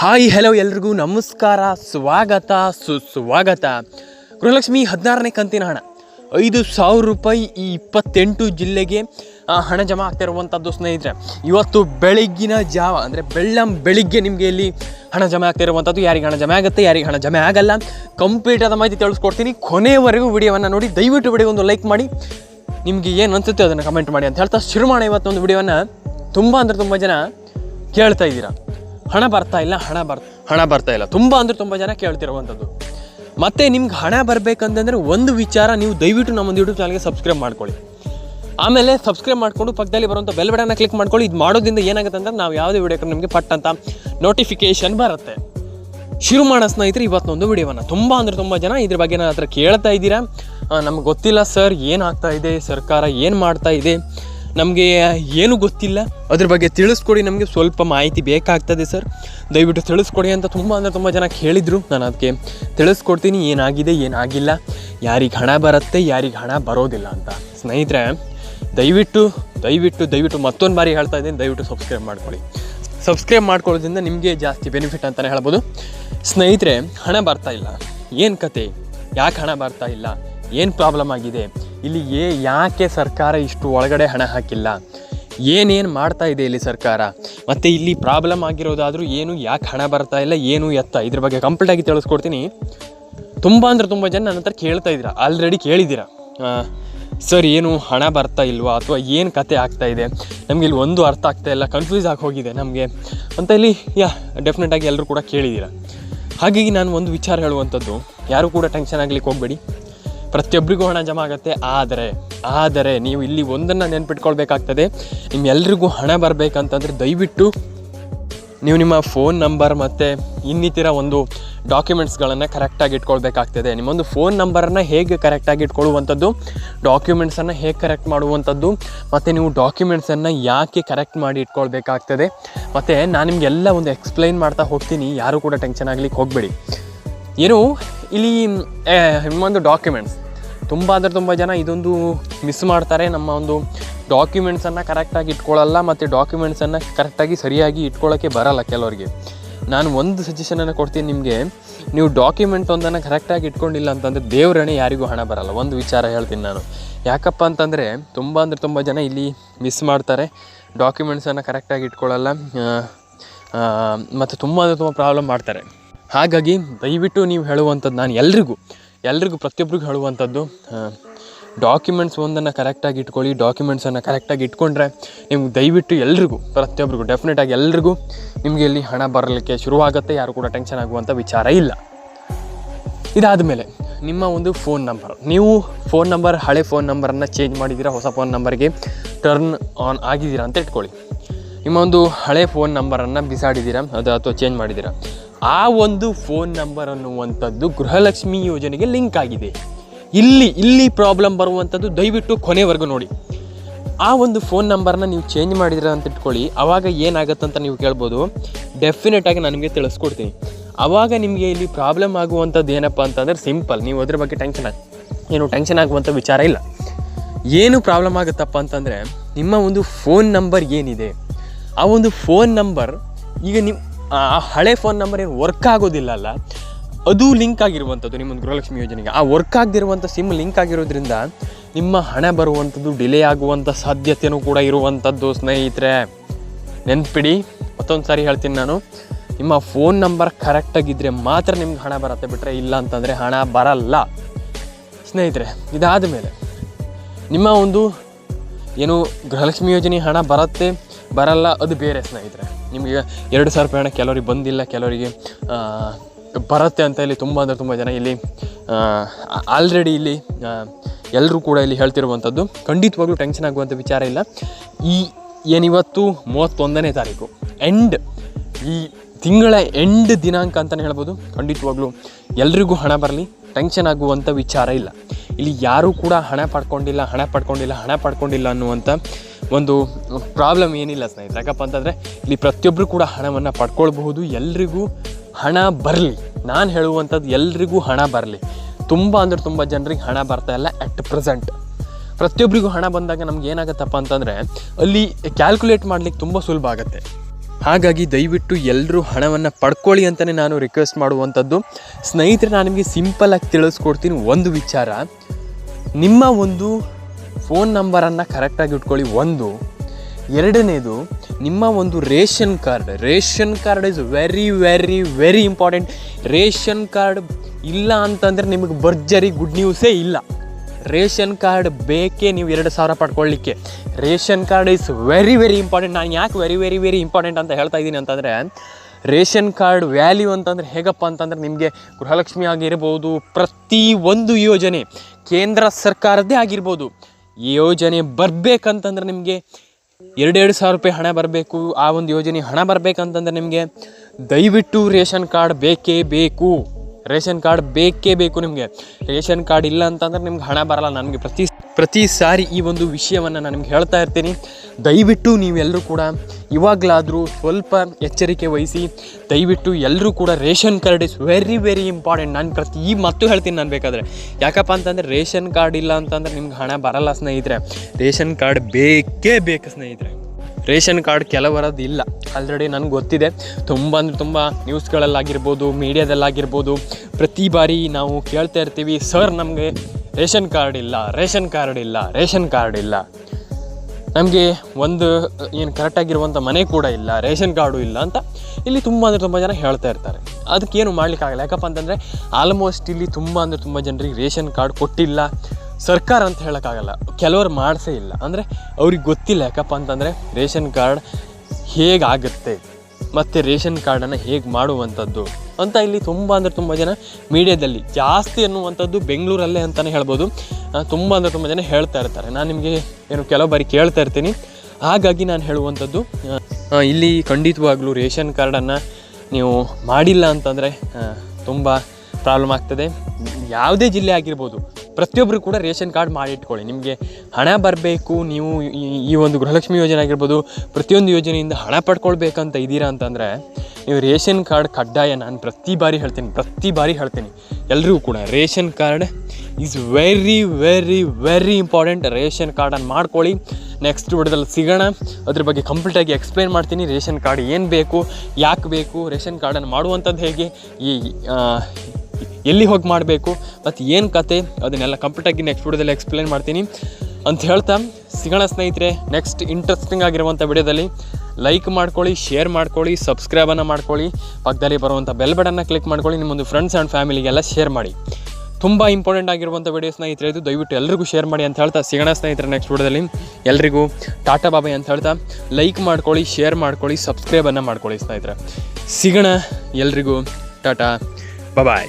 Hi hello ಎಲ್ರಿಗೂ. ನಮಸ್ಕಾರ. ಸ್ವಾಗತ, ಸುಸ್ವಾಗತ. ಗೃಹಲಕ್ಷ್ಮಿ ಹದಿನಾರನೇ ಕಂತಿನ ಹಣ. ಐದು ಸಾವಿರ ರೂಪಾಯಿ ಈ ಇಪ್ಪತ್ತೆಂಟು ಜಿಲ್ಲೆಗೆ ಹಣ ಜಮಾ ಆಗ್ತಿರುವಂಥದ್ದು ಸ್ನೇಹಿತರೆ. ಇವತ್ತು ಬೆಳಗ್ಗಿನ ಜಾವ, ಅಂದರೆ ಬೆಳ್ಳಂ ಬೆಳಿಗ್ಗೆ ನಿಮಗೆ ಇಲ್ಲಿ ಹಣ ಜಮೆ ಆಗ್ತಿರುವಂಥದ್ದು ಯಾರಿಗೆ ಹಣ ಜಮೆ ಆಗುತ್ತೆ, ಯಾರಿಗೆ ಹಣ ಜಮೆ ಆಗಲ್ಲ. ಕಂಪ್ಲೀಟ್ ಆದ ಮಾಹಿತಿ ತಿಳಿಸ್ಕೊಡ್ತೀನಿ. ಕೊನೆಯವರೆಗೂ ವಿಡಿಯೋವನ್ನು ನೋಡಿ, ದಯವಿಟ್ಟು ವಿಡಿಯೋ ಒಂದು ಲೈಕ್ ಮಾಡಿ. ನಿಮಗೆ ಏನು ಅನಿಸುತ್ತೆ ಅದನ್ನು ಕಮೆಂಟ್ ಮಾಡಿ ಅಂತ ಹೇಳ್ತಾ ಶುರು ಮಾಡಿ ಇವತ್ತೊಂದು ವಿಡಿಯೋವನ್ನು ತುಂಬ ಅಂದರೆ ತುಂಬ ಜನ ಕೇಳ್ತಾ ಇದ್ದೀರಾ. ಹಣ ಬರ್ತಾ ಇಲ್ಲ, ಹಣ ಬರ್, ಹಣ ಬರ್ತಾ ಇಲ್ಲ. ತುಂಬ ಅಂದ್ರೆ ತುಂಬ ಜನ ಕೇಳ್ತಿರುವಂಥದ್ದು. ಮತ್ತೆ ನಿಮ್ಗೆ ಹಣ ಬರಬೇಕಂತಂದ್ರೆ ಒಂದು ವಿಚಾರ ನೀವು ದಯವಿಟ್ಟು ನಮ್ಮೊಂದು ಯೂಟ್ಯೂಬ್ ಚಾನಲ್ಗೆ ಸಬ್ಸ್ಕ್ರೈಬ್ ಮಾಡ್ಕೊಳ್ಳಿ. ಆಮೇಲೆ ಸಬ್ಸ್ಕ್ರೈಬ್ ಮಾಡಿಕೊಂಡು ಪಕ್ಕದಲ್ಲಿ ಬರುವಂಥ ಬೆಲ್ ಬಟನ್ನ ಕ್ಲಿಕ್ ಮಾಡ್ಕೊಳ್ಳಿ. ಇದು ಮಾಡೋದ್ರಿಂದ ಏನಾಗುತ್ತೆ ಅಂದ್ರೆ ನಾವು ಯಾವುದೇ ವಿಡಿಯೋ ನಿಮಗೆ ಪಟ್ಟಂತ ನೋಟಿಫಿಕೇಷನ್ ಬರುತ್ತೆ. ಶುರು ಮಾಡೋ ಸ್ನೇಹಿತರೆ, ಇವತ್ತೊಂದು ವಿಡಿಯೋವನ್ನು ತುಂಬ ಅಂದರೆ ತುಂಬ ಜನ ಇದ್ರ ಬಗ್ಗೆ ನನ್ನ ಹತ್ರ ಕೇಳ್ತಾ ಇದ್ದೀರಾ. ನಮ್ಗೆ ಗೊತ್ತಿಲ್ಲ ಸರ್ ಏನಾಗ್ತಾ ಇದೆ, ಸರ್ಕಾರ ಏನು ಮಾಡ್ತಾ ಇದೆ. ನಮಗೆ ಏನು ಗೊತ್ತಿಲ್ಲ. ಅದ್ರ ಬಗ್ಗೆ ತಿಳಿಸ್ಕೊಡಿ, ನಮಗೆ ಸ್ವಲ್ಪ ಮಾಹಿತಿ ಬೇಕಾಗ್ತದೆ ಸರ್. ದಯವಿಟ್ಟು ತಿಳಿಸ್ಕೊಡಿ ಅಂತ ತುಂಬ ಅಂದರೆ ತುಂಬ ಜನ ಕೇಳಿದರು. ನಾನು ಅದಕ್ಕೆ ತಿಳಿಸ್ಕೊಡ್ತೀನಿ, ಏನಾಗಿದೆ, ಏನಾಗಿಲ್ಲ, ಯಾರಿಗೆ ಹಣ ಬರುತ್ತೆ, ಯಾರಿಗೆ ಹಣ ಬರೋದಿಲ್ಲ ಅಂತ. ಸ್ನೇಹಿತರೆ, ದಯವಿಟ್ಟು ದಯವಿಟ್ಟು ದಯವಿಟ್ಟು ಮತ್ತೊಂದು ಬಾರಿ ಹೇಳ್ತಾ ಇದ್ದೀನಿ, ದಯವಿಟ್ಟು ಸಬ್ಸ್ಕ್ರೈಬ್ ಮಾಡ್ಕೊಳ್ಳಿ. ಸಬ್ಸ್ಕ್ರೈಬ್ ಮಾಡ್ಕೊಳ್ಳೋದ್ರಿಂದ ನಿಮಗೆ ಜಾಸ್ತಿ ಬೆನಿಫಿಟ್ ಅಂತಲೇ ಹೇಳ್ಬೋದು. ಸ್ನೇಹಿತರೆ, ಹಣ ಬರ್ತಾ ಇಲ್ಲ. ಏನು ಕತೆ? ಯಾಕೆ ಹಣ ಬರ್ತಾ ಇಲ್ಲ? ಏನು ಪ್ರಾಬ್ಲಮ್ ಆಗಿದೆ? ಇಲ್ಲಿ ಏ ಯಾಕೆ ಸರ್ಕಾರ ಇಷ್ಟು ಒಳಗಡೆ ಹಣ ಹಾಕಿಲ್ಲ? ಏನೇನು ಮಾಡ್ತಾ ಇದೆ ಇಲ್ಲಿ ಸರ್ಕಾರ? ಮತ್ತು ಇಲ್ಲಿ ಪ್ರಾಬ್ಲಮ್ ಆಗಿರೋದಾದರೂ ಏನು, ಯಾಕೆ ಹಣ ಬರ್ತಾ ಇಲ್ಲ, ಏನು ಎತ್ತ? ಇದ್ರ ಬಗ್ಗೆ ಕಂಪ್ಲೀಟಾಗಿ ತಿಳಿಸ್ಕೊಡ್ತೀನಿ. ತುಂಬ ಅಂದರೆ ತುಂಬ ಜನ ನನ್ನ ಹತ್ರ ಕೇಳ್ತಾ ಇದ್ದೀರ. ಆಲ್ರೆಡಿ ಕೇಳಿದ್ದೀರ? ಸರ್, ಏನು ಹಣ ಬರ್ತಾ ಇಲ್ವಾ? ಅಥವಾ ಏನು ಕತೆ ಆಗ್ತಾ ಇದೆ? ನಮಗೆ ಇಲ್ಲಿ ಒಂದು ಅರ್ಥ ಆಗ್ತಾ ಇಲ್ಲ ಕನ್ಫ್ಯೂಸ್ ಆಗಿ ಹೋಗಿದೆ ನಮಗೆ. ಅಂತ ಇಲ್ಲಿ ಯಾ ಡೆಫಿನೆಟಾಗಿ ಎಲ್ಲರೂ ಕೂಡ ಕೇಳಿದ್ದೀರಾ? ಹಾಗಾಗಿ ನಾನು ಒಂದು ವಿಚಾರ ಹೇಳುವಂಥದ್ದು. ಯಾರು ಕೂಡ ಟೆನ್ಷನ್ ಆಗ್ಲಿಕ್ಕೆ ಹೋಗಬೇಡಿ. ಪ್ರತಿಯೊಬ್ಬರಿಗೂ ಹಣ ಜಮಾ ಆಗುತ್ತೆ. ಆದರೆ ಆದರೆ ನೀವು ಇಲ್ಲಿ ಒಂದನ್ನು ನೆನ್ಪಿಟ್ಕೊಳ್ಬೇಕಾಗ್ತದೆ. ನಿಮ್ಮೆಲ್ರಿಗೂ ಹಣ ಬರಬೇಕಂತಂದರೆ ದಯವಿಟ್ಟು ನೀವು ನಿಮ್ಮ ಫೋನ್ ನಂಬರ್ ಮತ್ತು ಇನ್ನಿತರ ಒಂದು ಡಾಕ್ಯುಮೆಂಟ್ಸ್ಗಳನ್ನು ಕರೆಕ್ಟಾಗಿ ಇಟ್ಕೊಳ್ಬೇಕಾಗ್ತದೆ. ನಿಮ್ಮೊಂದು ಫೋನ್ ನಂಬರನ್ನು ಹೇಗೆ ಕರೆಕ್ಟಾಗಿ ಇಟ್ಕೊಳ್ಳುವಂಥದ್ದು ಡಾಕ್ಯುಮೆಂಟ್ಸನ್ನು ಹೇಗೆ ಕರೆಕ್ಟ್ ಮಾಡುವಂಥದ್ದು, ಮತ್ತು ನೀವು ಡಾಕ್ಯುಮೆಂಟ್ಸನ್ನು ಯಾಕೆ ಕರೆಕ್ಟ್ ಮಾಡಿ ಇಟ್ಕೊಳ್ಬೇಕಾಗ್ತದೆ. ಮತ್ತು ನಾನು ನಿಮಗೆಲ್ಲ ಒಂದು ಎಕ್ಸ್ಪ್ಲೈನ್ ಮಾಡ್ತಾ ಹೋಗ್ತೀನಿ. ಯಾರು ಕೂಡ ಟೆನ್ಷನ್ ಆಗಲಿಕ್ಕೆ ಹೋಗಬೇಡಿ. ಏನು, ಇಲ್ಲಿ ನಿಮ್ಮೊಂದು ಡಾಕ್ಯುಮೆಂಟ್ಸ್ ತುಂಬ ಅಂದರೆ ತುಂಬ ಜನ ಇದೊಂದು ಮಿಸ್ ಮಾಡ್ತಾರೆ. ನಮ್ಮ ಒಂದು ಡಾಕ್ಯುಮೆಂಟ್ಸನ್ನು ಕರೆಕ್ಟಾಗಿ ಇಟ್ಕೊಳ್ಳಲ್ಲ ಮತ್ತು ಡಾಕ್ಯುಮೆಂಟ್ಸನ್ನು ಕರೆಕ್ಟಾಗಿ ಸರಿಯಾಗಿ ಇಟ್ಕೊಳ್ಳೋಕ್ಕೆ ಬರಲ್ಲ ಕೆಲವರಿಗೆ. ನಾನು ಒಂದು ಸಜೆಷನನ್ನು ಕೊಡ್ತೀನಿ ನಿಮಗೆ. ನೀವು ಡಾಕ್ಯುಮೆಂಟ್ ಒಂದನ್ನು ಕರೆಕ್ಟಾಗಿ ಇಟ್ಕೊಂಡಿಲ್ಲ ಅಂತಂದರೆ ದೇವರಣೆ ಯಾರಿಗೂ ಹಣ ಬರಲ್ಲ. ಒಂದು ವಿಚಾರ ಹೇಳ್ತೀನಿ ನಾನು. ಯಾಕಪ್ಪ ಅಂತಂದರೆ ತುಂಬ ಅಂದರೆ ತುಂಬ ಜನ ಇಲ್ಲಿ ಮಿಸ್ ಮಾಡ್ತಾರೆ. ಡಾಕ್ಯುಮೆಂಟ್ಸನ್ನು ಕರೆಕ್ಟಾಗಿ ಇಟ್ಕೊಳ್ಳಲ್ಲ ಮತ್ತು ತುಂಬ ಅಂದರೆ ತುಂಬ ಪ್ರಾಬ್ಲಮ್ ಮಾಡ್ತಾರೆ. ಹಾಗಾಗಿ ದಯವಿಟ್ಟು ನೀವು ಹೇಳುವಂಥದ್ದು ನಾನು ಎಲ್ರಿಗೂ. ಎಲ್ರಿಗೂ ಪ್ರತಿಯೊಬ್ಬರಿಗೂ ಹೇಳುವಂಥದ್ದು ಡಾಕ್ಯುಮೆಂಟ್ಸ್ ಒಂದನ್ನು ಕರೆಕ್ಟಾಗಿ ಇಟ್ಕೊಳ್ಳಿ ಡಾಕ್ಯುಮೆಂಟ್ಸನ್ನು ಕರೆಕ್ಟಾಗಿ ಇಟ್ಕೊಂಡ್ರೆ ನಿಮ್ಗೆ ದಯವಿಟ್ಟು ಎಲ್ರಿಗೂ ಪ್ರತಿಯೊಬ್ಬರಿಗೂ ಡೆಫಿನೆಟಾಗಿ ಎಲ್ರಿಗೂ ನಿಮಗೆ ಇಲ್ಲಿ ಹಣ ಬರಲಿಕ್ಕೆ ಶುರುವಾಗುತ್ತೆ, ಯಾರು ಕೂಡ ಟೆನ್ಷನ್ ಆಗುವಂಥ ವಿಚಾರ ಇಲ್ಲ. ಇದಾದ ಮೇಲೆ ನಿಮ್ಮ ಒಂದು ಫೋನ್ ನಂಬರ್ ನೀವು ಫೋನ್ ನಂಬರ್ ಹಳೆ ಫೋನ್ ನಂಬರನ್ನು ಚೇಂಜ್ ಮಾಡಿದ್ದೀರಾ ಹೊಸ ಫೋನ್ ನಂಬರ್ಗೆ ಟರ್ನ್ ಆನ್ ಆಗಿದ್ದೀರಾ ಅಂತ ಇಟ್ಕೊಳ್ಳಿ. ನಿಮ್ಮ ಒಂದು ಹಳೆ ಫೋನ್ ನಂಬರನ್ನು ಬಿಸಾಡಿದ್ದೀರಾ ಅದು ಅಥವಾ ಚೇಂಜ್ ಮಾಡಿದ್ದೀರಾ ಆ ಒಂದು ಫೋನ್ ನಂಬರ್ ಅನ್ನುವಂಥದ್ದು ಗೃಹಲಕ್ಷ್ಮಿ ಯೋಜನೆಗೆ ಲಿಂಕ್ ಆಗಿದೆ. ಇಲ್ಲಿ ಇಲ್ಲಿ ಪ್ರಾಬ್ಲಮ್ ಬರುವಂಥದ್ದು ದಯವಿಟ್ಟು ಕೊನೆವರೆಗೂ ನೋಡಿ. ಆ ಒಂದು ಫೋನ್ ನಂಬರ್ನ ನೀವು ಚೇಂಜ್ ಮಾಡಿದ್ರೆ ಅಂತ ಇಟ್ಕೊಳ್ಳಿ. ಆವಾಗ ಏನಾಗುತ್ತೆ ಅಂತ ನೀವು ಕೇಳ್ಬೋದು. ಡೆಫಿನೆಟಾಗಿ ನನಗೆ ತಿಳಿಸ್ಕೊಡ್ತೀನಿ. ಆವಾಗ ನಿಮಗೆ ಇಲ್ಲಿ ಪ್ರಾಬ್ಲಮ್ ಆಗುವಂಥದ್ದು ಏನಪ್ಪ ಅಂತಂದರೆ ಸಿಂಪಲ್ ನೀವು ಅದ್ರ ಬಗ್ಗೆ ಟೆನ್ಷನ್ ಆಗಿ ಏನು ಟೆನ್ಷನ್ ಆಗುವಂಥ ವಿಚಾರ ಇಲ್ಲ. ಏನು ಪ್ರಾಬ್ಲಮ್ ಆಗುತ್ತಪ್ಪ ಅಂತಂದರೆ, ನಿಮ್ಮ ಒಂದು ಫೋನ್ ನಂಬರ್ ಏನಿದೆ? ಆ ಒಂದು ಫೋನ್ ನಂಬರ್ ಈಗ ನಿಮ್ಮ ಆ ಹಳೆ ಫೋನ್ ನಂಬರ್ ಏನು ವರ್ಕ್ ಆಗೋದಿಲ್ಲ ಅಲ್ಲ ಅದು ಲಿಂಕ್ ಆಗಿರುವಂಥದ್ದು ನಿಮ್ಮೊಂದು ಗೃಹಲಕ್ಷ್ಮಿ ಯೋಜನೆಗೆ. ಆ ವರ್ಕ್ ಆಗದಿರುವಂಥ ಸಿಮ್ ಲಿಂಕ್ ಆಗಿರೋದ್ರಿಂದ ನಿಮ್ಮ ಹಣ ಬರುವಂಥದ್ದು ಡಿಲೇ ಆಗುವಂಥ ಸಾಧ್ಯತೆಯೂ ಕೂಡ ಇರುವಂಥದ್ದು, ಸ್ನೇಹಿತರೆ. ನೆನ್ಪಿಡಿ, ಮತ್ತೊಂದು ಸಾರಿ ಹೇಳ್ತೀನಿ ನಾನು. ನಿಮ್ಮ ಫೋನ್ ನಂಬರ್ ಕರೆಕ್ಟಾಗಿದ್ದರೆ ಮಾತ್ರ ನಿಮ್ಗೆ ಹಣ ಬರುತ್ತೆ ಬಿಟ್ಟರೆ ಇಲ್ಲ ಅಂತಂದರೆ ಹಣ ಬರಲ್ಲ. ಸ್ನೇಹಿತರೆ, ಇದಾದ ಮೇಲೆ ನಿಮ್ಮ ಒಂದು ಏನು ಗೃಹಲಕ್ಷ್ಮಿ ಯೋಜನೆ ಹಣ ಬರುತ್ತೆ, ಬರಲ್ಲ, ಅದು ಬೇರೆ ಸ್ನೇಹಿತರೆ. ನಿಮಗೆ ಎರಡು ಸಾವಿರ ರೂಪಾಯಿ ಹಣ ಕೆಲವರಿಗೆ ಬಂದಿಲ್ಲ, ಕೆಲವರಿಗೆ ಬರುತ್ತೆ ಅಂತ ಇಲ್ಲಿ ತುಂಬ ಅಂದರೆ ತುಂಬ ಜನ ಇಲ್ಲಿ ಆಲ್ರೆಡಿ ಇಲ್ಲಿ ಎಲ್ಲರೂ ಕೂಡ ಇಲ್ಲಿ ಹೇಳ್ತಿರುವಂಥದ್ದು. ಖಂಡಿತವಾಗ್ಲೂ ಟೆನ್ಷನ್ ಆಗುವಂಥ ವಿಚಾರ ಇಲ್ಲ. ಈ ಏನಿವತ್ತು ಮೂವತ್ತೊಂದನೇ ತಾರೀಕು ಎಂಡ್ ಈ ತಿಂಗಳ ಎಂಡ್ ದಿನಾಂಕ ಅಂತಲೇ ಹೇಳ್ಬೋದು. ಖಂಡಿತವಾಗ್ಲೂ ಎಲ್ರಿಗೂ ಹಣ ಬರಲಿ ಟೆನ್ಷನ್ ಆಗುವಂಥ ವಿಚಾರ ಇಲ್ಲ. ಇಲ್ಲಿ ಯಾರೂ ಕೂಡ ಹಣ ಪಡ್ಕೊಂಡಿಲ್ಲ ಹಣ ಪಡ್ಕೊಂಡಿಲ್ಲ ಹಣ ಪಡ್ಕೊಂಡಿಲ್ಲ ಅನ್ನುವಂಥ ಒಂದು ಪ್ರಾಬ್ಲಮ್ ಏನಿಲ್ಲ ಸ್ನೇಹಿತರೆ. ಯಾಕಪ್ಪ ಅಂತಂದರೆ ಇಲ್ಲಿ ಪ್ರತಿಯೊಬ್ಬರು ಕೂಡ ಹಣವನ್ನು ಪಡ್ಕೊಳ್ಬಹುದು, ಎಲ್ರಿಗೂ ಹಣ ಬರಲಿ. ನಾನು ಹೇಳುವಂಥದ್ದು ಎಲ್ರಿಗೂ ಹಣ ಬರಲಿ. ತುಂಬ ಅಂದರೆ ತುಂಬ ಜನರಿಗೆ ಹಣ ಬರ್ತಾ ಇಲ್ಲ ಅಟ್ ಪ್ರೆಸೆಂಟ್ ಪ್ರತಿಯೊಬ್ಬರಿಗೂ ಹಣ ಬಂದಾಗ ನಮ್ಗೆ ಏನಾಗುತ್ತಪ್ಪ ಅಂತಂದರೆ, ಅಲ್ಲಿ ಕ್ಯಾಲ್ಕುಲೇಟ್ ಮಾಡಲಿಕ್ಕೆ ತುಂಬ ಸುಲಭ ಆಗುತ್ತೆ. ಹಾಗಾಗಿ ದಯವಿಟ್ಟು ಎಲ್ಲರೂ ಹಣವನ್ನು ಪಡ್ಕೊಳ್ಳಿ ಅಂತಲೇ ನಾನು ರಿಕ್ವೆಸ್ಟ್ ಮಾಡುವಂಥದ್ದು. ಸ್ನೇಹಿತರೆ, ನಾನು ನಿಮಗೆ ಸಿಂಪಲಾಗಿ ತಿಳಿಸ್ಕೊಡ್ತೀನಿ. ಒಂದು ವಿಚಾರ, ನಿಮ್ಮ ಒಂದು ಫೋನ್ ನಂಬರನ್ನು ಕರೆಕ್ಟಾಗಿ ಇಟ್ಕೊಳ್ಳಿ. ಒಂದು. ಎರಡನೇದು, ನಿಮ್ಮ ಒಂದು ration card. Ration card is very very very important ration card ಇಲ್ಲ ಅಂತಂದರೆ ನಿಮಗೆ ಭರ್ಜರಿ ಗುಡ್ ನ್ಯೂಸೇ ಇಲ್ಲ. ರೇಷನ್ ಕಾರ್ಡ್ ಬೇಕೇ ನೀವು ಎರಡು ಸಾವಿರ ಪಡ್ಕೊಳ್ಳಿಕ್ಕೆ. Ration card is very very important ನಾನು ಯಾಕೆ ವೆರಿ ವೆರಿ ವೆರಿ ಇಂಪಾರ್ಟೆಂಟ್ ಅಂತ ಹೇಳ್ತಾ ಇದ್ದೀನಿ ಅಂತಂದರೆ, ರೇಷನ್ ಕಾರ್ಡ್ ವ್ಯಾಲ್ಯೂ ಅಂತಂದರೆ ಹೇಗಪ್ಪ ಅಂತಂದರೆ ನಿಮಗೆ ಗೃಹಲಕ್ಷ್ಮಿ ಆಗಿರ್ಬೋದು, ಪ್ರತಿ ಒಂದು ಯೋಜನೆ ಕೇಂದ್ರ ಸರ್ಕಾರದ್ದೇ ಆಗಿರ್ಬೋದು. ಈ ಯೋಜನೆ ಬರಬೇಕಂತಂದ್ರೆ ನಿಮಗೆ ಎರಡೆರಡು ಸಾವಿರ ರೂಪಾಯಿ ಹಣ ಬರಬೇಕು, ಆ ಒಂದು ಯೋಜನೆ ಹಣ ಬರಬೇಕಂತಂದ್ರೆ ನಿಮಗೆ ದಯವಿಟ್ಟು ರೇಷನ್ ಕಾರ್ಡ್ ಬೇಕೇ ಬೇಕು. ರೇಷನ್ ಕಾರ್ಡ್ ಬೇಕೇ ಬೇಕು ನಿಮಗೆ. ರೇಷನ್ ಕಾರ್ಡ್ ಇಲ್ಲ ಅಂತಂದ್ರೆ ನಿಮ್ಗೆ ಹಣ ಬರಲ್ಲ ನನಗೆ ಪ್ರತಿ ಪ್ರತಿ ಸಾರಿ ಈ ಒಂದು ವಿಷಯವನ್ನು ನಾನು ನಿಮ್ಗೆ ಹೇಳ್ತಾ ಇರ್ತೀನಿ. ದಯವಿಟ್ಟು ನೀವೆಲ್ಲರೂ ಕೂಡ ಇವಾಗಲಾದರೂ ಸ್ವಲ್ಪ ಎಚ್ಚರಿಕೆ ವಹಿಸಿ, ದಯವಿಟ್ಟು ಎಲ್ಲರೂ ಕೂಡ ration card is very very important. ನಾನು ಪ್ರತಿ ಈ ಮತ್ತು ಹೇಳ್ತೀನಿ ನಾನು ಬೇಕಾದರೆ. ಯಾಕಪ್ಪ ಅಂತಂದರೆ ರೇಷನ್ ಕಾರ್ಡ್ ಇಲ್ಲ ಅಂತಂದ್ರೆ ನಿಮ್ಗೆ ಹಣ ಬರಲ್ಲ ಸ್ನೇಹಿತರೆ. ರೇಷನ್ ಕಾರ್ಡ್ ಬೇಕೇ ಬೇಕು ಸ್ನೇಹಿತರೆ. ರೇಷನ್ ಕಾರ್ಡ್ ಕೆಲವರದ್ದು ಇಲ್ಲ. ಆಲ್ರೆಡಿ ನನಗೆ ಗೊತ್ತಿದೆ. ತುಂಬ ಅಂದರೆ ತುಂಬ ನ್ಯೂಸ್ಗಳಲ್ಲಾಗಿರ್ಬೋದು, ಮೀಡಿಯಾದಲ್ಲಾಗಿರ್ಬೋದು, ಪ್ರತಿ ಬಾರಿ ನಾವು ಕೇಳ್ತಾ ಇರ್ತೀವಿ. ಸರ್ ನಮಗೆ ರೇಷನ್ ಕಾರ್ಡ್ ಇಲ್ಲ, ರೇಷನ್ ಕಾರ್ಡ್ ಇಲ್ಲ, ರೇಷನ್ ಕಾರ್ಡ್ ಇಲ್ಲ. ನಮಗೆ ಒಂದು, ಏನು ಕರೆಕ್ಟಾಗಿರುವಂಥ ಮನೆ ಕೂಡ ಇಲ್ಲ, ರೇಷನ್ ಕಾರ್ಡು ಇಲ್ಲ ಅಂತ ಇಲ್ಲಿ ತುಂಬ ಅಂದರೆ ತುಂಬ ಜನ ಹೇಳ್ತಾ ಇರ್ತಾರೆ. ಅದಕ್ಕೇನು ಮಾಡಲಿಕ್ಕಾಗಲ್ಲ ಯಾಕಪ್ಪ ಅಂತಂದರೆ ಆಲ್ಮೋಸ್ಟ್ ಇಲ್ಲಿ ತುಂಬ ಅಂದರೆ ತುಂಬ ಜನರಿಗೆ ರೇಷನ್ ಕಾರ್ಡ್ ಕೊಟ್ಟಿಲ್ಲ. ಸರ್ಕಾರ ಅಂತ ಹೇಳೋಕ್ಕಾಗಲ್ಲ ಕೆಲವರು ಮಾಡಿಸೇ ಇಲ್ಲ. ಅಂದರೆ ಅವ್ರಿಗೆ ಗೊತ್ತಿಲ್ಲ ಯಾಕಪ್ಪ ಅಂತಂದರೆ ರೇಷನ್ ಕಾರ್ಡ್ ಹೇಗಾಗುತ್ತೆ? ಮತ್ತು ರೇಷನ್ ಕಾರ್ಡನ್ನು ಹೇಗೆ ಮಾಡುವಂಥದ್ದು ಅಂತ ಇಲ್ಲಿ ತುಂಬ ಅಂದರೆ ತುಂಬ ಜನ ಮೀಡಿಯಾದಲ್ಲಿ ಜಾಸ್ತಿ ಅನ್ನುವಂಥದ್ದು ಬೆಂಗಳೂರಲ್ಲೇ ಅಂತಲೇ ಹೇಳ್ಬೋದು. ತುಂಬ ಅಂದರೆ ತುಂಬ ಜನ ಹೇಳ್ತಾ ಇರ್ತಾರೆ. ನಾನು ನಿಮಗೆ ಏನು ಕೆಲವು ಬಾರಿ ಕೇಳ್ತಾ ಇರ್ತೀನಿ. ಹಾಗಾಗಿ ನಾನು ಹೇಳುವಂಥದ್ದು ಇಲ್ಲಿ ಖಂಡಿತವಾಗ್ಲೂ ರೇಷನ್ ಕಾರ್ಡನ್ನು ನೀವು ಮಾಡಿಲ್ಲ ಅಂತಂದರೆ ತುಂಬ ಪ್ರಾಬ್ಲಮ್ ಆಗ್ತದೆ. ಯಾವುದೇ ಜಿಲ್ಲೆ ಆಗಿರ್ಬೋದು ಪ್ರತಿಯೊಬ್ಬರು ಕೂಡ ರೇಷನ್ ಕಾರ್ಡ್ ಮಾಡಿಟ್ಕೊಳ್ಳಿ ನಿಮಗೆ ಹಣ ಬರಬೇಕು, ನೀವು ಈ- ಒಂದು ಗೃಹಲಕ್ಷ್ಮಿ ಯೋಜನೆ ಆಗಿರ್ಬೋದು, ಪ್ರತಿಯೊಂದು ಯೋಜನೆಯಿಂದ ಹಣ ಪಡ್ಕೊಳ್ಬೇಕಂತ ಇದ್ದೀರಾ ಅಂತಂದರೆ, ನೀವು ರೇಷನ್ ಕಾರ್ಡ್ ಕಡ್ಡಾಯ ನಾನು ಪ್ರತಿ ಬಾರಿ ಹೇಳ್ತೀನಿ, ಪ್ರತಿ ಬಾರಿ ಹೇಳ್ತೀನಿ. ಎಲ್ಲರಿಗೂ ಕೂಡ ration card is very very very important ration ಕಾರ್ಡನ್ನು ಮಾಡ್ಕೊಳ್ಳಿ. ನೆಕ್ಸ್ಟ್ ವಿಡಿಯೋದಲ್ಲಿ ಸಿಗೋಣ. ಅದ್ರ ಬಗ್ಗೆ ಕಂಪ್ಲೀಟಾಗಿ ಎಕ್ಸ್ಪ್ಲೇನ್ ಮಾಡ್ತೀನಿ. ರೇಷನ್ ಕಾರ್ಡ್ ಏನು ಬೇಕು, ಯಾಕೆ ಬೇಕು, ರೇಷನ್ ಕಾರ್ಡನ್ನು ಮಾಡುವಂಥದ್ದು ಹೇಗೆ, ಈ ಎಲ್ಲಿ ಹೋಗಿ ಮಾಡಬೇಕು, ಮತ್ತು ಏನು ಕತೆ, ಅದನ್ನೆಲ್ಲ ಕಂಪ್ಲೀಟಾಗಿ ನೆಕ್ಸ್ಟ್ ವಿಡಿಯೋದಲ್ಲಿ ಎಕ್ಸ್ಪ್ಲೇನ್ ಮಾಡ್ತೀನಿ. ಅಂತ ಹೇಳ್ತಾ, ಸಿಗೋಣ ಸ್ನೇಹಿತರೆ ನೆಕ್ಸ್ಟ್ ಇಂಟ್ರೆಸ್ಟಿಂಗ್ ಆಗಿರುವಂಥ ವಿಡಿಯೋದಲ್ಲಿ ಲೈಕ್ ಮಾಡ್ಕೊಳ್ಳಿ ಶೇರ್ ಮಾಡ್ಕೊಳ್ಳಿ ಸಬ್ಸ್ಕ್ರೈಬನ್ನು ಮಾಡ್ಕೊಳ್ಳಿ, ಪಕ್ಕದಲ್ಲಿ ಬರುವಂಥ ಬೆಲ್ ಬಟನ್ನ ಕ್ಲಿಕ್ ಮಾಡ್ಕೊಳ್ಳಿ, ನಿಮ್ಮೊಂದು ಫ್ರೆಂಡ್ಸ್ ಆ್ಯಂಡ್ ಫ್ಯಾಮಿಲಿಗೆಲ್ಲ ಶೇರ್ ಮಾಡಿ. ತುಂಬ ಇಂಪಾರ್ಟೆಂಟ್ ಆಗಿರುವಂಥ ವಿಡಿಯೋ ಸ್ನೇಹಿತರೆ ಇದು, ದಯವಿಟ್ಟು ಎಲ್ರಿಗೂ ಶೇರ್ ಮಾಡಿ ಅಂತ ಹೇಳ್ತಾ, ಸಿಗೋಣ ಸ್ನೇಹಿತರೆ ನೆಕ್ಸ್ಟ್ ವಿಡಿಯೋದಲ್ಲಿ ಎಲ್ರಿಗೂ ಟಾಟಾ ಬಾಬಾಯ್ ಅಂತ ಹೇಳ್ತಾ ಲೈಕ್ ಮಾಡ್ಕೊಳ್ಳಿ ಶೇರ್ ಮಾಡ್ಕೊಳ್ಳಿ ಸಬ್ಸ್ಕ್ರೈಬನ್ನು ಮಾಡ್ಕೊಳ್ಳಿ ಸ್ನೇಹಿತರೆ. ಸಿಗೋಣ ಎಲ್ರಿಗೂ, ಟಾಟಾ. ಬಾಯ್